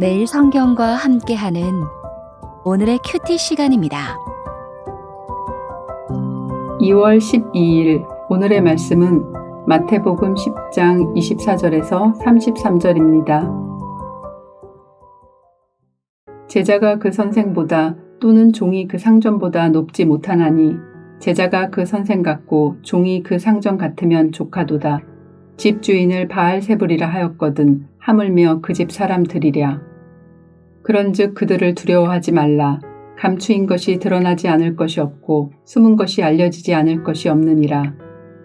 매일 성경과 함께하는 오늘의 큐티 시간입니다. 2월 12일 오늘의 말씀은 마태복음 10장 24절에서 33절입니다. 제자가 그 선생보다 또는 종이 그 상전보다 높지 못하나니 제자가 그 선생 같고 종이 그 상전 같으면 조카도다. 집 주인을 바알세불이라 하였거든 하물며 그 집 사람들이랴. 그런즉 그들을 두려워하지 말라. 감추인 것이 드러나지 않을 것이 없고 숨은 것이 알려지지 않을 것이 없느니라.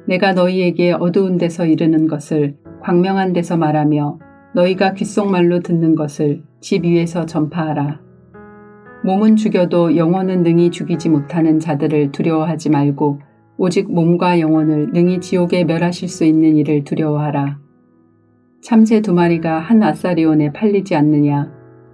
내가 너희에게 어두운 데서 이르는 것을 광명한 데서 말하며 너희가 귓속말로 듣는 것을 집 위에서 전파하라. 몸은 죽여도 영혼은 능히 죽이지 못하는 자들을 두려워하지 말고 오직 몸과 영혼을 능히 지옥에 멸하실 수 있는 이를 두려워하라. 참새 두 마리가 한 아사리온에 팔리지 않느냐.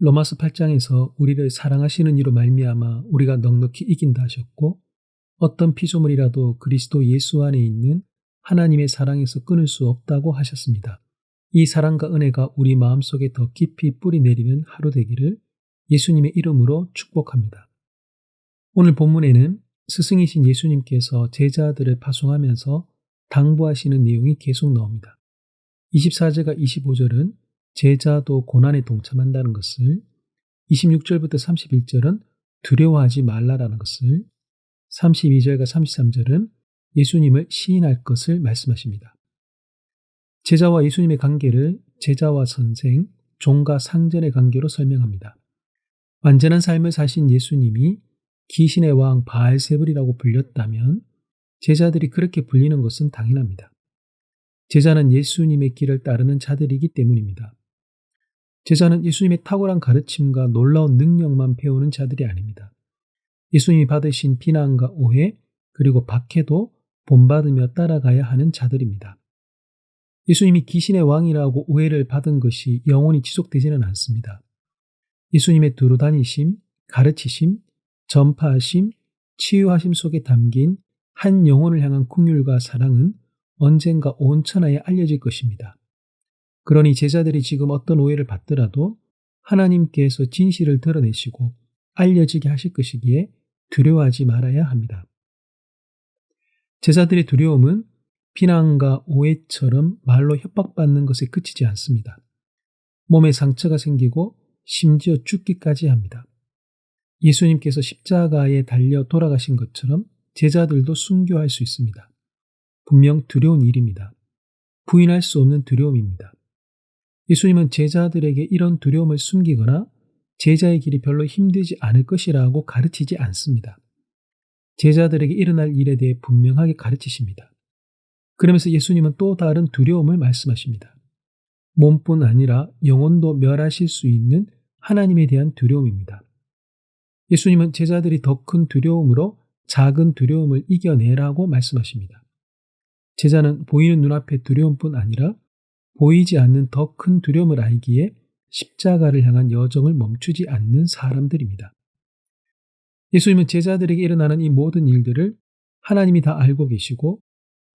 로마서 8장에서 우리를 사랑하시는 이로 말미암아 우리가 넉넉히 이긴다 하셨고 어떤 피조물이라도 그리스도 예수 안에 있는 하나님의 사랑에서 끊을 수 없다고 하셨습니다. 이 사랑과 은혜가 우리 마음속에 더 깊이 뿌리 내리는 하루 되기를 예수님의 이름으로 축복합니다. 오늘 본문에는 스승이신 예수님께서 제자들을 파송하면서 당부하시는 내용이 계속 나옵니다. 24절과 25절은 제자도 고난에 동참한다는 것을 26절부터 31절은 두려워하지 말라라는 것을 32절과 33절은 예수님을 시인할 것을 말씀하십니다. 제자와 예수님의 관계를 제자와 선생, 종과 상전의 관계로 설명합니다. 완전한 삶을 사신 예수님이 귀신의 왕 바알세불이라고 불렸다면 제자들이 그렇게 불리는 것은 당연합니다. 제자는 예수님의 길을 따르는 자들이기 때문입니다. 제자는 예수님의 탁월한 가르침과 놀라운 능력만 배우는 자들이 아닙니다. 예수님이 받으신 비난과 오해 그리고 박해도 본받으며 따라가야 하는 자들입니다. 예수님이 귀신의 왕이라고 오해를 받은 것이 영원히 지속되지는 않습니다. 예수님의 두루 다니심, 가르치심, 전파하심, 치유하심 속에 담긴 한 영혼을 향한 궁율과 사랑은 언젠가 온 천하에 알려질 것입니다. 그러니 제자들이 지금 어떤 오해를 받더라도 하나님께서 진실을 드러내시고 알려지게 하실 것이기에 두려워하지 말아야 합니다. 제자들의 두려움은 비난과 오해처럼 말로 협박받는 것에 그치지 않습니다. 몸에 상처가 생기고 심지어 죽기까지 합니다. 예수님께서 십자가에 달려 돌아가신 것처럼 제자들도 순교할 수 있습니다. 분명 두려운 일입니다. 부인할 수 없는 두려움입니다. 예수님은 제자들에게 이런 두려움을 숨기거나 제자의 길이 별로 힘들지 않을 것이라고 가르치지 않습니다. 제자들에게 일어날 일에 대해 분명하게 가르치십니다. 그러면서 예수님은 또 다른 두려움을 말씀하십니다. 몸뿐 아니라 영혼도 멸하실 수 있는 하나님에 대한 두려움입니다. 예수님은 제자들이 더 큰 두려움으로 작은 두려움을 이겨내라고 말씀하십니다. 제자는 보이는 눈앞의 두려움뿐 아니라 보이지 않는 더 큰 두려움을 알기에 십자가를 향한 여정을 멈추지 않는 사람들입니다. 예수님은 제자들에게 일어나는 이 모든 일들을 하나님이 다 알고 계시고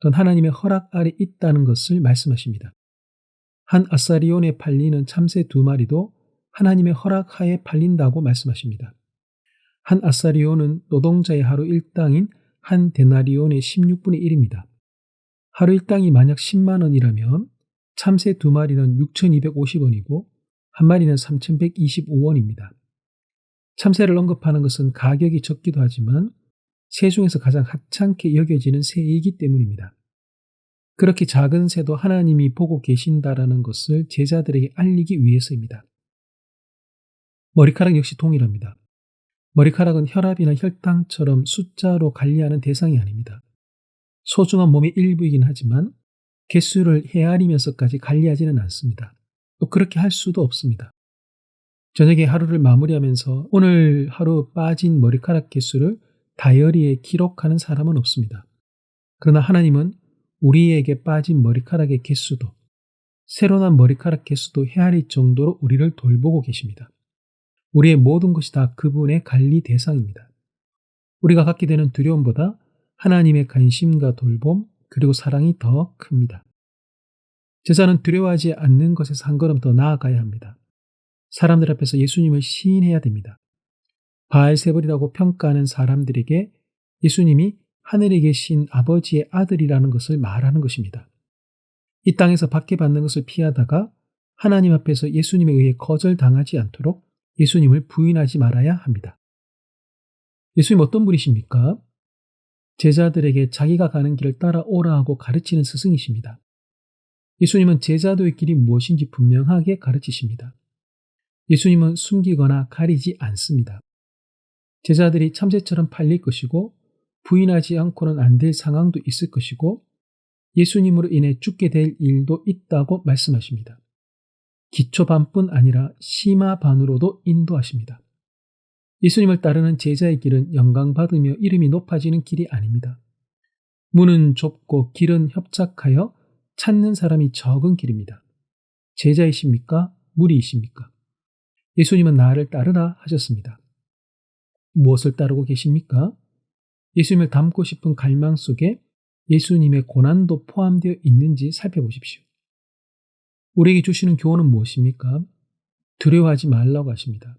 또 하나님의 허락 아래 있다는 것을 말씀하십니다. 한 아사리온에 팔리는 참새 두 마리도 하나님의 허락하에 팔린다고 말씀하십니다. 한 아사리온은 노동자의 하루 일당인 한 데나리온의 16분의 1입니다. 하루 일당이 만약 10만 원이라면 참새 두 마리는 6,250원이고 한 마리는 3,125원입니다. 참새를 언급하는 것은 가격이 적기도 하지만 새 중에서 가장 하찮게 여겨지는 새이기 때문입니다. 그렇게 작은 새도 하나님이 보고 계신다라는 것을 제자들에게 알리기 위해서입니다. 머리카락 역시 동일합니다. 머리카락은 혈압이나 혈당처럼 숫자로 관리하는 대상이 아닙니다. 소중한 몸의 일부이긴 하지만 개수를 헤아리면서까지 관리하지는 않습니다. 또 그렇게 할 수도 없습니다. 저녁에 하루를 마무리하면서 오늘 하루 빠진 머리카락 개수를 다이어리에 기록하는 사람은 없습니다. 그러나 하나님은 우리에게 빠진 머리카락의 개수도 새로 난 머리카락 개수도 헤아릴 정도로 우리를 돌보고 계십니다. 우리의 모든 것이 다 그분의 관리 대상입니다. 우리가 갖게 되는 두려움보다 하나님의 관심과 돌봄 그리고 사랑이 더 큽니다. 제자는 두려워하지 않는 것에서 한 걸음 더 나아가야 합니다. 사람들 앞에서 예수님을 시인해야 됩니다. 바알세불이라고 평가하는 사람들에게 예수님이 하늘에 계신 아버지의 아들이라는 것을 말하는 것입니다. 이 땅에서 박해받는 것을 피하다가 하나님 앞에서 예수님에 의해 거절당하지 않도록 예수님을 부인하지 말아야 합니다. 예수님 어떤 분이십니까? 제자들에게 자기가 가는 길을 따라오라 하고 가르치는 스승이십니다. 예수님은 제자도의 길이 무엇인지 분명하게 가르치십니다. 예수님은 숨기거나 가리지 않습니다. 제자들이 참새처럼 팔릴 것이고 부인하지 않고는 안 될 상황도 있을 것이고 예수님으로 인해 죽게 될 일도 있다고 말씀하십니다. 기초반뿐 아니라 심화반으로도 인도하십니다. 예수님을 따르는 제자의 길은 영광받으며 이름이 높아지는 길이 아닙니다. 문은 좁고 길은 협착하여 찾는 사람이 적은 길입니다. 제자이십니까? 무리이십니까? 예수님은 나를 따르라 하셨습니다. 무엇을 따르고 계십니까? 예수님을 닮고 싶은 갈망 속에 예수님의 고난도 포함되어 있는지 살펴보십시오. 우리에게 주시는 교훈은 무엇입니까? 두려워하지 말라고 하십니다.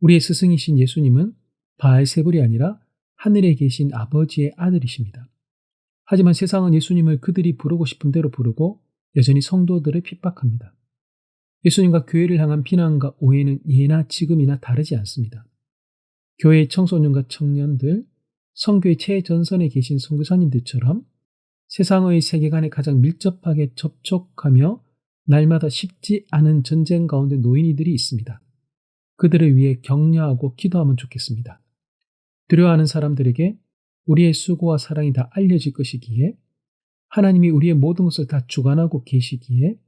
우리의 스승이신 예수님은 바알세불이 아니라 하늘에 계신 아버지의 아들이십니다. 하지만 세상은 예수님을 그들이 부르고 싶은 대로 부르고 여전히 성도들을 핍박합니다. 예수님과 교회를 향한 비난과 오해는 예나 지금이나 다르지 않습니다. 교회의 청소년과 청년들, 성교의 최전선에 계신 선교사님들처럼 세상의 세계관에 가장 밀접하게 접촉하며 날마다 쉽지 않은 전쟁 가운데 놓인 이들이 있습니다. 그들을 위해 격려하고 기도하면 좋겠습니다. 두려워하는 사람들에게 우리의 수고와 사랑이 다 알려질 것이기에 하나님이 우리의 모든 것을 다 주관하고 계시기에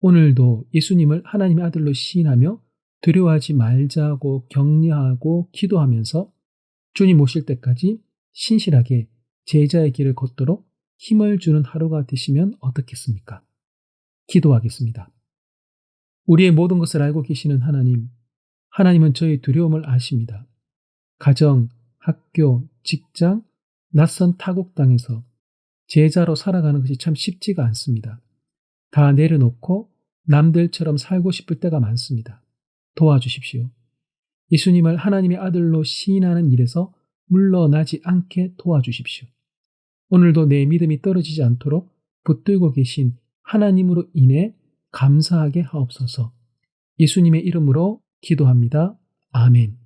오늘도 예수님을 하나님의 아들로 시인하며 두려워하지 말자고 격려하고 기도하면서 주님 오실 때까지 신실하게 제자의 길을 걷도록 힘을 주는 하루가 되시면 어떻겠습니까? 기도하겠습니다. 우리의 모든 것을 알고 계시는 하나님, 하나님은 저의 두려움을 아십니다. 가정, 학교, 직장, 낯선 타국 땅에서 제자로 살아가는 것이 참 쉽지가 않습니다. 다 내려놓고 남들처럼 살고 싶을 때가 많습니다. 도와주십시오. 예수님을 하나님의 아들로 시인하는 일에서 물러나지 않게 도와주십시오. 오늘도 내 믿음이 떨어지지 않도록 붙들고 계신 하나님으로 인해 감사하게 하옵소서. 예수님의 이름으로 기도합니다. 아멘.